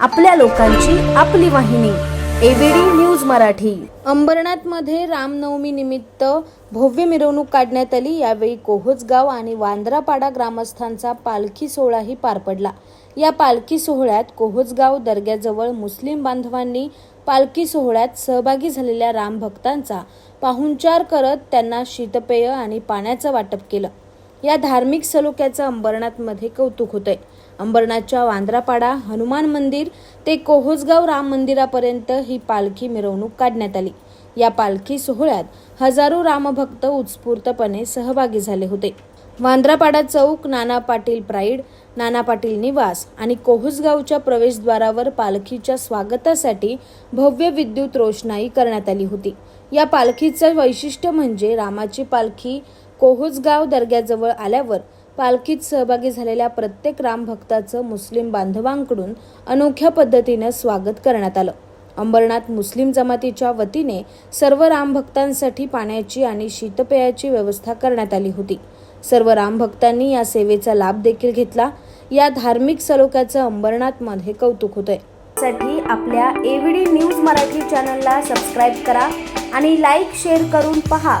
आपल्या लोकांची आपली वाहिनी एबीडी न्यूज मराठी. अंबरनाथमध्ये रामनवमी निमित्त भव्य मिरवणूक काढण्यात आली. यावेळी कोहोजगाव आणि वांद्रापाडा ग्रामस्थांचा पालखी सोहळाही पार पडला. या पालखी सोहळ्यात कोहोजगाव दर्ग्याजवळ मुस्लिम बांधवांनी पालखी सोहळ्यात सहभागी झालेल्या रामभक्तांचा पाहुणचार करत त्यांना शीतपेय आणि पाण्याचं वाटप केलं. या धार्मिक सलोख्याचं अंबरनाथमध्ये कौतुक होतंय. अंबरनाथच्या वांद्रापाडा हनुमान मंदिर ते कोहोजगाव राम मंदिरापर्यंत ही पालखी मिरवणूक काढण्यात आली. या पालखी सोहळ्यात हजारो रामभक्त उत्स्फूर्तपणे सहभागी झाले होते. वांद्रापाडा चौक नाना पाटील प्राईड नाना पाटील निवास आणि कोहोजगावच्या प्रवेशद्वारावर पालखीच्या स्वागतासाठी भव्य विद्युत रोषणाई करण्यात आली होती. या पालखीचं वैशिष्ट्य म्हणजे रामाची पालखी कोहोजगाव दर्ग्याजवळ आल्यावर पालखीत सहभागी झालेल्या प्रत्येक रामभक्ताचं मुस्लिम बांधवांकडून अनोख्या पद्धतीनं स्वागत करण्यात आलं. अंबरनाथ मुस्लिम जमातीच्या वतीने सर्व रामभक्तांसाठी पाण्याची आणि शीतपेयाची व्यवस्था करण्यात आली होती. सर्व रामभक्तांनी या सेवेचा लाभ देखील घेतला. या धार्मिक सलोख्याचं अंबरनाथमध्ये कौतुक होतंय. साठी आपल्या एव्हीडी न्यूज मराठी चॅनलला सबस्क्राईब करा आणि लाईक शेअर करून पहा.